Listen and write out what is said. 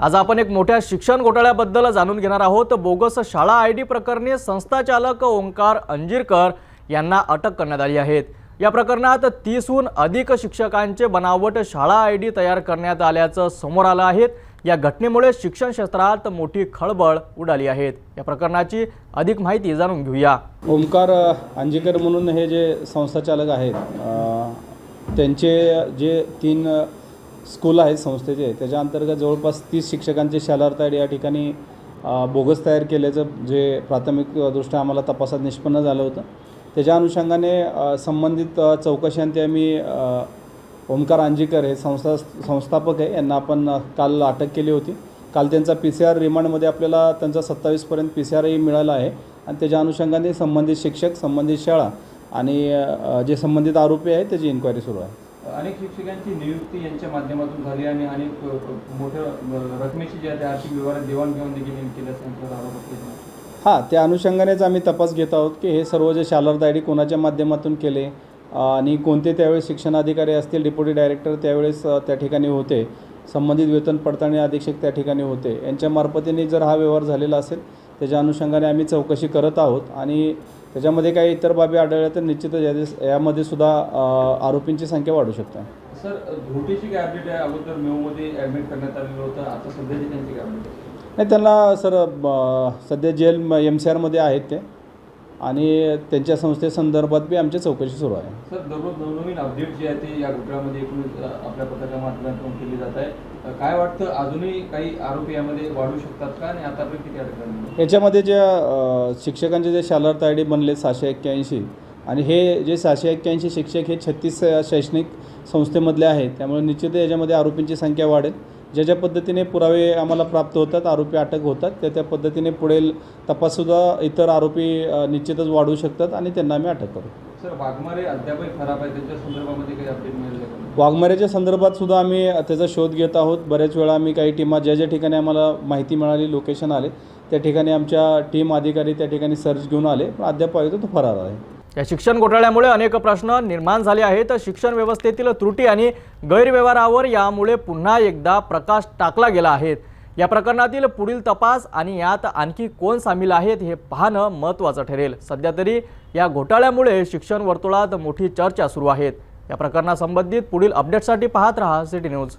आज आपण एक मोठ्या शिक्षण घोटाळ्याबद्दल जाणून घेणार आहोत. बोगस शाळा आय डी प्रकरणी संस्थाचालक ओंकार अंजीरकर यांना अटक करण्यात आली आहेत या प्रकरणात तीसहून अधिक शिक्षकांचे बनावट शाळा आय डी तयार करण्यात आल्याचं समोर आलं आहे. या घटनेमुळे शिक्षण क्षेत्रात मोठी खळबळ उडाली आहेत या प्रकरणाची अधिक माहिती जाणून घेऊया. ओंकार अंजीकर म्हणून हे जे संस्थाचालक आहेत त्यांचे जे तीन स्कूल आहेत संस्थेचे त्याच्या अंतर्गत जवळपास तीस शिक्षकांचे शालार्थ या ठिकाणी बोगस तयार केल्याचं जे प्राथमिक दृष्ट्या आम्हाला तपासात निष्पन्न झालं होतं. त्याच्या अनुषंगाने संबंधित चौकशांते चौकशांती आम्ही ओमकार अंजीकर हे संस्था संस्थापक आहे. यांना आपण काल अटक केली होती. काल त्यांचा पी सी आर रिमांडमध्ये आपल्याला त्यांचा सत्तावीसपर्यंत पी सी आरही मिळाला आहे. आणि त्याच्या अनुषंगाने संबंधित शिक्षक संबंधित शाळा आणि जे संबंधित आरोपी आहेत त्याची इन्क्वायरी सुरू आहे. अनेक शिक्षकांची नियुक्ती यांच्या माध्यमातून झाली आणि अनेक मोठ्या रकमेची जी आहे आर्थिक व्यवहारात देवाणघेवाण देखील केल्याचं आरोप हां त्या अनुषंगानेच आम्ही तपास घेत आहोत की हे सर्व जे शालार्थ आय डी कोणाच्या माध्यमातून केले आणि कोणते त्यावेळेस शिक्षणाधिकारी असतील डेप्युटी डायरेक्टर त्यावेळेस त्या ठिकाणी होते संबंधित वेतन पडताळणी अधीक्षक त्या ठिकाणी होते. यांच्या मार्फतीने जर हा व्यवहार झालेला असेल त्याच्या अनुषंगाने आम्ही चौकशी करत आहोत आणि त्याच्यामध्ये काही इतर बाबी आढळल्या तर निश्चितच यामध्ये सुद्धा आरोपींची संख्या वाढू शकते. सर घोटीची काय अपडेट आहे. अगोदर मेओमध्ये ॲडमिट करण्यात आलेलं होतं. आता सध्याची त्यांची काय अपडेट नाही त्यांना सर सध्या जेल एम सी आरमध्ये आहेत ते. आणि त्यांच्या संस्थेसंदर्भात बी आमची चौकशी सुरू आहे. सर दररोज नवनवीन अपडेट जे आहे ते या घोटाळ्यामध्ये एकूण आपल्या पथकाच्या माध्यमातून केली जात आहे. काय वाटतं अजूनही काही आरोपी यामध्ये वाढू शकतात का? आणि आतापर्यंत किती अटक याच्यामध्ये ज्या शिक्षकांचे जे शालार्थ आय डी बनले सहाशे एक्क्याऐंशी आणि हे जे सहाशे एक्क्याऐंशी शिक्षक हे छत्तीस शैक्षणिक संस्थेमधले आहेत. त्यामुळे निश्चित याच्यामध्ये आरोपींची संख्या वाढेल. ज्या ज्या पद्धतीने पुरावे आम्हाला प्राप्त होतात आरोपी अटक होतात त्या त्या पद्धतीने पुढील तपाससुद्धा इतर आरोपी निश्चितच वाढू शकतात आणि त्यांना आम्ही अटक करू. सर वाघमारे अद्यापही खराब आहे त्यांच्या संदर्भामध्ये काही अपडेट मिळाले का? वाघमाऱ्याच्या संदर्भात सुद्धा आम्ही त्याचा शोध घेत आहोत. बऱ्याच वेळा आम्ही काही टीमा ज्या ज्या ठिकाणी आम्हाला माहिती मिळाली लोकेशन आले त्या ठिकाणी आमच्या टीम अधिकारी त्या ठिकाणी सर्च घेऊन आले. पण अद्याप पाहिजे तो फरार आहे. या शिक्षण घोटाळ्यामुळे अनेक प्रश्न निर्माण झाले आहेत. शिक्षण व्यवस्थेतील त्रुटी आणि गैरव्यवहारावर यामुळे पुन्हा एकदा प्रकाश टाकला गेला आहे. या प्रकरणातील पुढील तपास आणि यात आणखी कोण सामील आहेत हे पाहणं महत्त्वाचं ठरेल. सध्या तरी या घोटाळ्यामुळे शिक्षण वर्तुळात मोठी चर्चा सुरू आहेत या प्रकरणासंबंधित पुढील अपडेटसाठी पाहत रहा सिटी न्यूज.